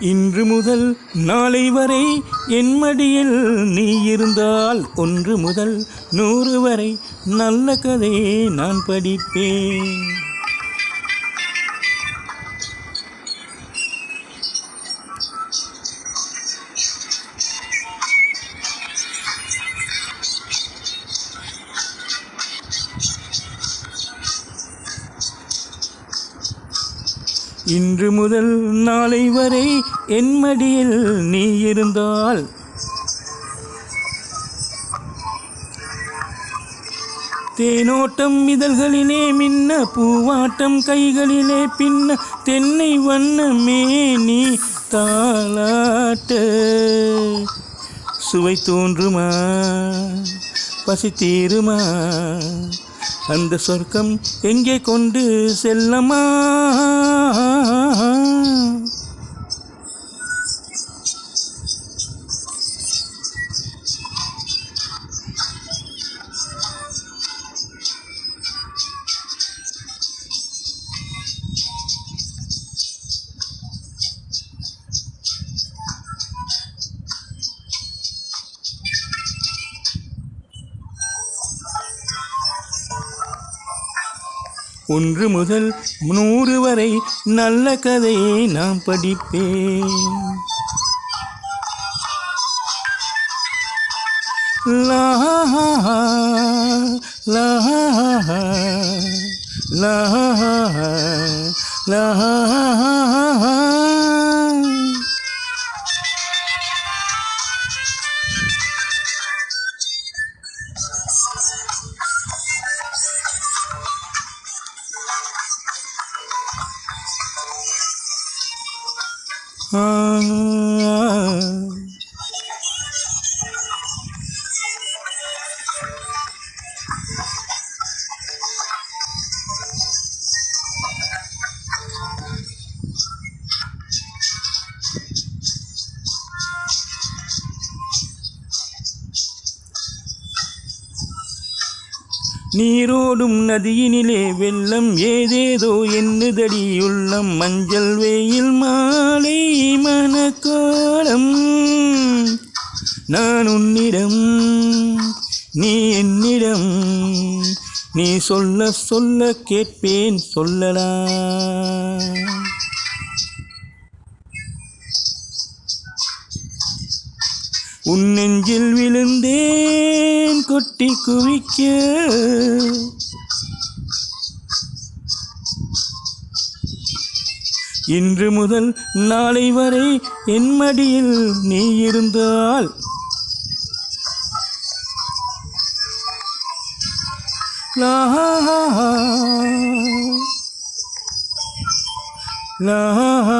இன்று முதல் நாளை வரை என் மடியில் நீ இருந்தால் ஒன்று முதல் நூறு வரை நல்ல கதையை நான் படிப்பேன். இன்று முதல் நாளை வரை என் மடியில் நீ இருந்தால். தேனோட்டம் இதழ்களிலே மின்ன பூவாட்டம் கைகளிலே பின்ன தென்னை வண்ணமே நீ தாளாட்ட. சுவை தோன்றுமா? பசி தீருமா அந்த சொர்க்கம் எங்கே கொண்டு செல்லமா? ஒன்று முதல் நூறு வரை நல்ல கதையை நாம் படிப்பேன். லா லா லா லா Ah. நீரோடும் நதியினிலே வெள்ளம் ஏதேதோ என்னுதடி உள்ளம் மஞ்சள் வெயில் மாலை மனக்காலம். நான் உன்னிடம் நீ என்னிடம் நீ சொல்ல சொல்ல கேட்பேன் சொல்லலாம் உன் நெஞ்சில் விழுந்தே குட்டி குவிக்க. இன்று முதல் நாளை வரை என் மடியில் நீ இருந்தால் லா லா